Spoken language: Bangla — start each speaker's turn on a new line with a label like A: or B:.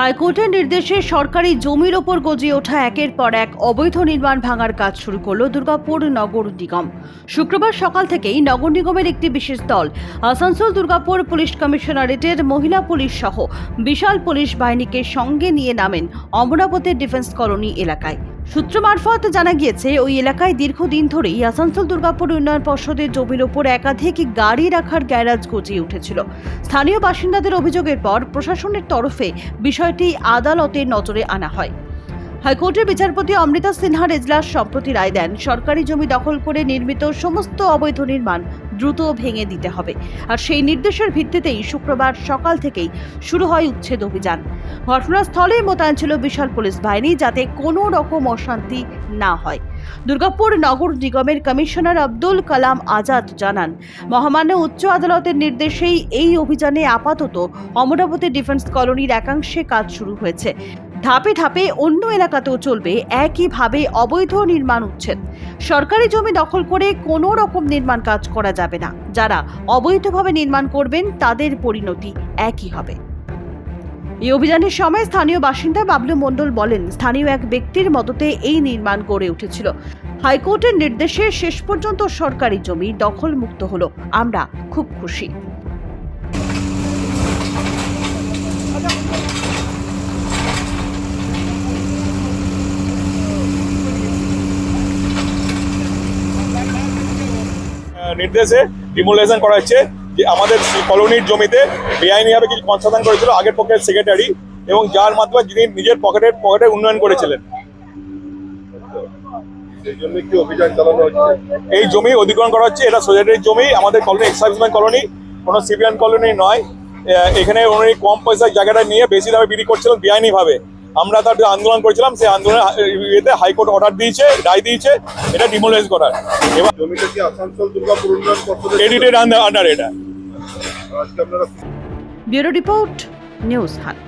A: হাইকোর্টের নির্দেশে সরকারি জমির ওপর গজিয়ে ওঠা একের পর এক অবৈধ নির্মাণ ভাঙার কাজ শুরু করল দুর্গাপুর নগর নিগম। শুক্রবার সকাল থেকেই নগর নিগমের একটি বিশেষ দল, আসানসোল দুর্গাপুর পুলিশ কমিশনারেটের মহিলা পুলিশ সহ বিশাল পুলিশ বাহিনীকে সঙ্গে নিয়ে নামেন অমরাবতের ডিফেন্স কলোনি এলাকায়। সূত্র মারফত জানা গিয়েছে, ওই এলাকায় দীর্ঘদিন ধরেই আসানসোল দুর্গাপুর উন্নয়ন পর্ষদের জমির ওপর একাধিক গাড়ি রাখার গ্যারাজ গজিয়ে উঠেছিল। স্থানীয় বাসিন্দাদের অভিযোগের পর প্রশাসনের তরফে বিষয়টি আদালতের নজরে আনা হয়। হাইকোর্টের বিচারপতি অমৃতা সিনহার এজলাস সম্প্রতি রায় দেন। সরকারি জমি দখল করে নির্মিত সমস্ত অবৈধ নির্মাণ দ্রুত ভেঙে দিতে হবে। আর সেই নির্দেশের ভিত্তিতেই শুক্রবার সকাল থেকেই শুরু হয় উচ্ছেদ অভিযান। ঘটনাস্থলে মোতায়েন ছিল বিশাল পুলিশ বাহিনী, যাতে কোনো রকম অশান্তি না হয়। দুর্গাপুর নগর নিগমের কমিশনার আব্দুল কালাম আজাদ জানান, মহামান্য উচ্চ আদালতের নির্দেশেই এই অভিযানে আপাতত অমরাবতী ডিফেন্স কলোনির একাংশে কাজ শুরু হয়েছে। ধাপে ধাপে অন্য এলাকাতেও চলবে একইভাবে অবৈধ নির্মাণ উচ্ছেদ। সরকারি জমি দখল করে কোনো রকম নির্মাণ কাজ করা যাবে না। যারা অবৈধভাবে নির্মাণ করবেন, তাদের পরিণতি একই হবে। এই অভিযানের সময় স্থানীয় বাসিন্দা বাবলু মণ্ডল বলেন, স্থানীয় এক ব্যক্তির মদতে এই নির্মাণ গড়ে উঠেছিল। হাইকোর্টের নির্দেশে শেষ পর্যন্ত সরকারি জমি দখল মুক্ত হলো। আমরা খুব খুশি।
B: নির্দেশে ডিমোলেশন করা হচ্ছে যে আমাদের কলোনির জমিতে বেআইনিভাবে কিছু কনস্ট্রাকশন করেছিল আগের পক্ষের সেক্রেটারি এবং যার মাধ্যমে যিনি নিজের পকেটের পকেটে উন্নয়ন করেছিলেন। এই জমি অধিগ্রহণ করা হচ্ছে এটা সোসাইটির জমি আমাদের কলোনি এক্সাইজমেন্ট কলোনি কোনো সিভিলিয়ান কলোনি নয়। এখানে উনি কম পয়সার জায়গাটা নিয়ে বেশি দামে বিক্রি করছিলেন বেআইনিভাবে। আমরা তার আন্দোলন করেছিলাম সেই আন্দোলন এতে ইয়েতে হাইকোর্ট অর্ডার দিয়েছে রায় দিয়েছে এটা ডিমোলাইজ করার। এবার
C: জমিটা কি আসানসোল দুর্গাপুর উন্নয়ন পর্ষদের
B: এডিটেড আন্ডার এটা।
A: ব্যুরো রিপোর্ট নিউজ হাট।